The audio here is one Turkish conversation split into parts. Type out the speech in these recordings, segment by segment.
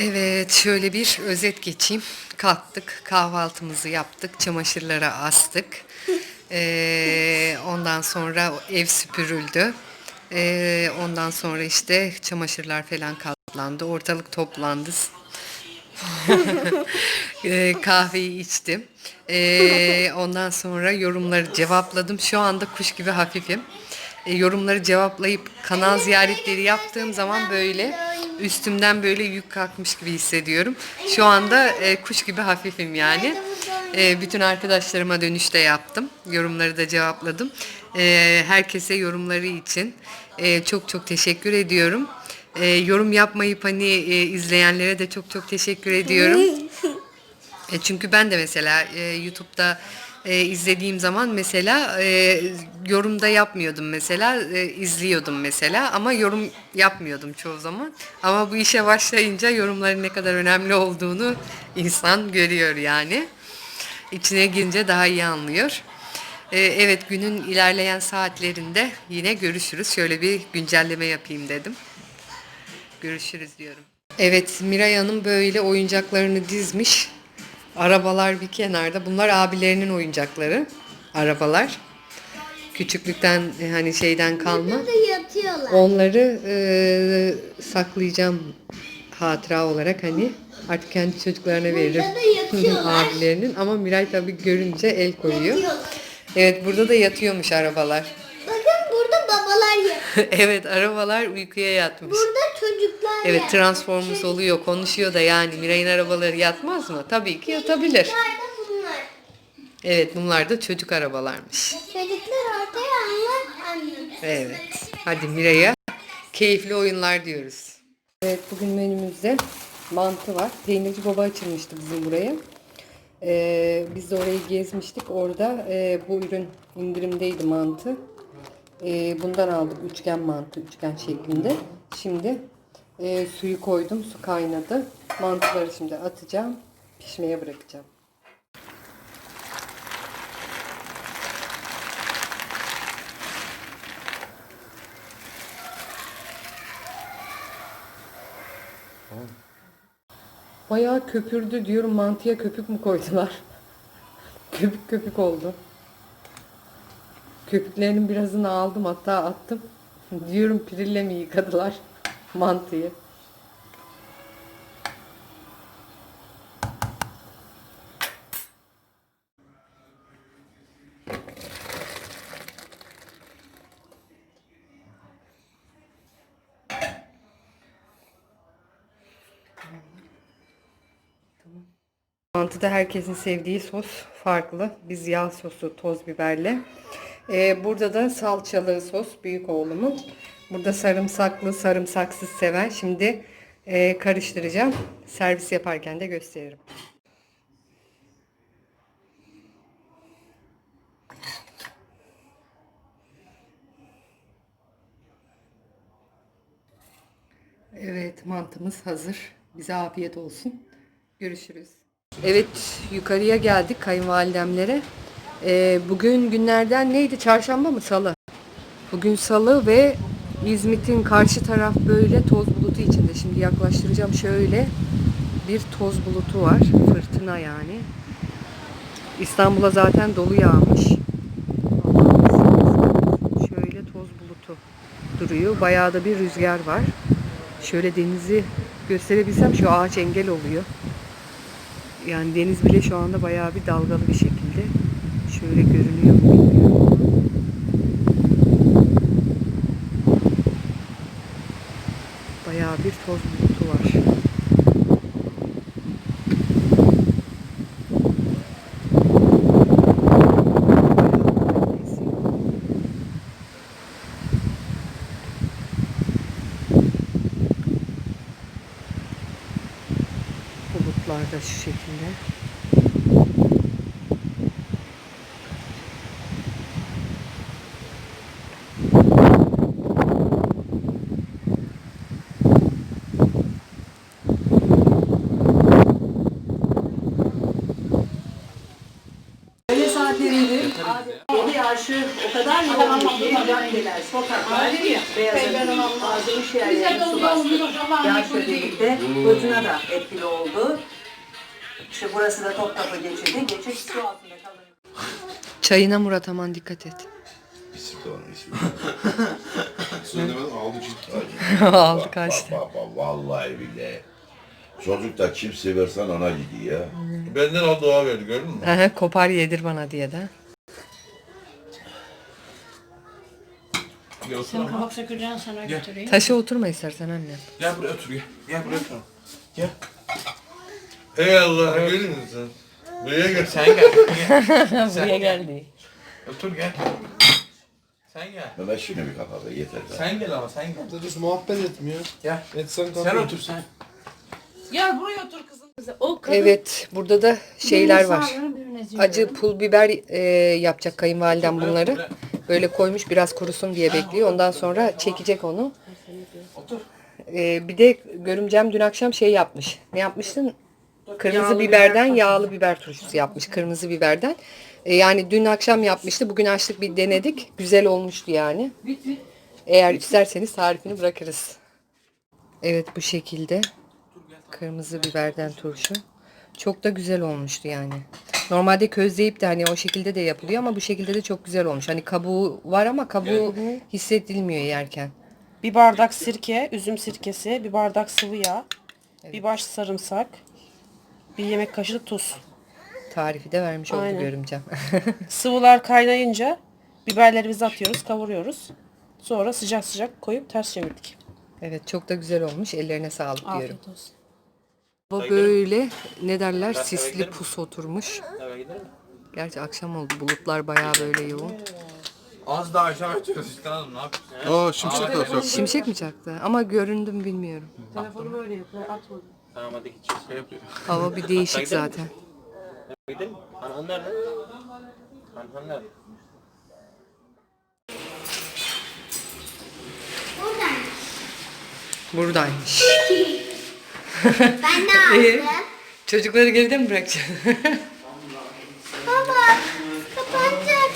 Evet, şöyle bir özet geçeyim. Kalktık, kahvaltımızı yaptık, çamaşırları astık. Ee, ondan sonra ev süpürüldü. Ee, ondan sonra işte çamaşırlar falan katlandı, ortalık toplandı. Ee, kahveyi içtim. Ee, ondan sonra yorumları cevapladım. Şu anda kuş gibi hafifim. Ee, yorumları cevaplayıp kanal ziyaretleri yaptığım zaman böyle üstümden böyle yük kalkmış gibi hissediyorum. Şu anda e, kuş gibi hafifim yani. E, bütün arkadaşlarıma dönüşte yaptım. Yorumları da cevapladım. E, herkese yorumları için e, çok çok teşekkür ediyorum. E, yorum yapmayıp hani e, izleyenlere de çok çok teşekkür ediyorum. E, çünkü ben de mesela e, YouTube'da e, izlediğim zaman mesela e, yorumda yapmıyordum mesela e, izliyordum mesela ama yorum yapmıyordum çoğu zaman. Ama bu işe başlayınca yorumların ne kadar önemli olduğunu insan görüyor yani. İçine girince daha iyi anlıyor. E, evet günün ilerleyen saatlerinde yine görüşürüz. Şöyle bir güncelleme yapayım dedim. Görüşürüz diyorum. Evet Miray Hanım böyle oyuncaklarını dizmiş. Arabalar bir kenarda. Bunlar abilerinin oyuncakları. Arabalar. Küçüklükten e, hani şeyden kalma. Burada yatıyorlar. Onları e, saklayacağım hatıra olarak hani artık kendi çocuklarına veririm. abilerinin ama Miray tabii görünce el koyuyor. Yatıyorlar. Evet burada da yatıyormuş arabalar. Babalar yatıyor. evet arabalar uykuya yatmış. Burada çocuklar Evet yatıyor. Transformers oluyor konuşuyor da yani Miray'ın arabaları yatmaz mı? Tabii ki yatabilir. Çocuklar da bunlar. Evet bunlar da çocuk arabalarmış. Çocuklar ortaya anlar annem. Evet. Hadi Miray'a keyifli oyunlar diyoruz. Evet bugün menümüzde mantı var. Peynirci baba açılmıştı bizim buraya. Ee, biz de orayı gezmiştik. Orada e, bu ürün indirimdeydi mantı. Ee, bundan aldık üçgen mantı, üçgen şeklinde. Şimdi e, suyu koydum, su kaynadı. Mantıları şimdi atacağım, pişmeye bırakacağım. Bayağı köpürdü diyorum mantıya köpük mü koydular? köpük köpük oldu. Köpüklerinin birazını aldım hatta attım. diyorum pirille mi yıkadılar mantıyı? Mantıda herkesin sevdiği sos farklı. Biz yağ sosu toz biberle. Ee, burada da salçalı sos büyük oğlumun. Burada sarımsaklı, sarımsaksız seven. Şimdi e, karıştıracağım. Servis yaparken de gösteririm. Evet mantımız hazır. Bize afiyet olsun. Görüşürüz. Evet yukarıya geldik kayınvalidemlere. Ee, bugün günlerden neydi? Çarşamba mı? Salı. Bugün salı ve İzmit'in karşı taraf böyle toz bulutu içinde. Şimdi yaklaştıracağım şöyle bir toz bulutu var. Fırtına yani. İstanbul'a zaten dolu yağmış. Şöyle toz bulutu duruyor. Bayağı da bir rüzgar var. Şöyle denizi gösterebilsem şu ağaç engel oluyor. Yani deniz bile şu anda bayağı bir dalgalı bir şekilde. Şöyle görünüyor mu bilmiyorum. Bayağı bir toz bulutu var. Bulutlar da şu şekilde. O kadar yoğun ki caddeler, sokaklar beyazın bazı iş yerlerine su bastı. Yağışla birlikte fırtına da etkili oldu. İşte burası da Topkapı geçidi. Geçit su altında kalıyor. Çayına Murat aman dikkat et. İsim de onun ismi. Söylemedim aldı ciddi. Aldı kaçtı. Bak, bak, bak, vallahi billahi. Çocuk da kim seversen ona gidiyor ya. Benden al doğa verdi gördün mü? Aha, Kopar yedir bana diye de. Gel otur Sen ama. kabak sökeceksin sana götüreyim. Taşa oturma istersen anne. Gel buraya otur gel. Gel buraya otur. Gel. Ey Allah görür müsün? Buraya gel. Sen gel. Buraya geldi. Otur gel. Sen gel. Mehmet şunu bir kafada yeter. be. Sen gel ama sen gel. Biz muhabbet etmiyor. Gel. Etsen Sen kalk. otur sen. Gel buraya otur kızım. O kadın Evet burada da şeyler var. Acı pul biber e, yapacak kayınvalidem bunları. Böyle koymuş biraz kurusun diye bekliyor. Ondan sonra çekecek onu. Otur. E, bir de görümcem dün akşam şey yapmış. Ne yapmıştın? Kırmızı Yağlı biberden biber yağlı biber turşusu yapmış. Kırmızı biberden. E, yani dün akşam yapmıştı. Bugün açtık bir denedik. Güzel olmuştu yani. Eğer isterseniz tarifini bırakırız. Evet bu şekilde. Kırmızı biberden turşu. Çok da güzel olmuştu yani. Normalde közleyip de hani o şekilde de yapılıyor ama bu şekilde de çok güzel olmuş. Hani kabuğu var ama kabuğu hissedilmiyor yerken. Bir bardak sirke, üzüm sirkesi, bir bardak sıvı yağ, bir baş sarımsak, bir yemek kaşığı tuz. Tarifi de vermiş oldu Aynen. görümcem. Sıvılar kaynayınca biberlerimizi atıyoruz, kavuruyoruz. Sonra sıcak sıcak koyup ters çevirdik. evet çok da güzel olmuş. Ellerine sağlık diyorum. Afiyet olsun. Bu böyle ne derler sisli pus oturmuş. Gerçi akşam oldu. Bulutlar bayağı böyle yoğun. Az daha aşağı açıyoruz işte hanım ne yapıyorsun? Aa şimşek de atacak. Şimşek mi çaktı? Ama göründüm bilmiyorum. Telefonu böyle yapıyor, atmadı. Tamam hadi gideceğiz. Şey yapıyor. Hava bir değişik zaten. Gidelim. Anhan nerede? Anhan nerede? Buradaymış. Ben ne İyi. aldım? Çocukları geride mi bırakacaksın? Baba kapanacak.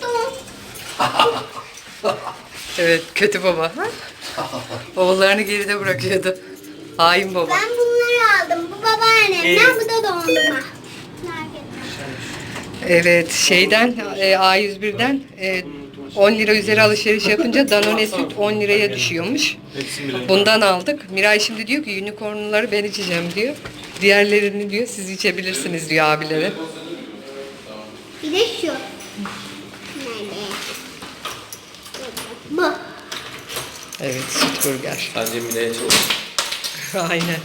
Korktum. evet kötü baba. Oğullarını geride bırakıyordu. Hain baba. Ben bunları aldım. Bu babaannemden bu da dondurma. Evet şeyden e, A101'den e, 10 lira üzeri alışveriş yapınca Danone süt 10 liraya düşüyormuş. Bundan aldık. Miray şimdi diyor ki unicornları ben içeceğim diyor. Diğerlerini diyor siz içebilirsiniz diyor abilere. Bir de şu. Bu. Evet süt burger. Bence Mine'ye çalış. Aynen.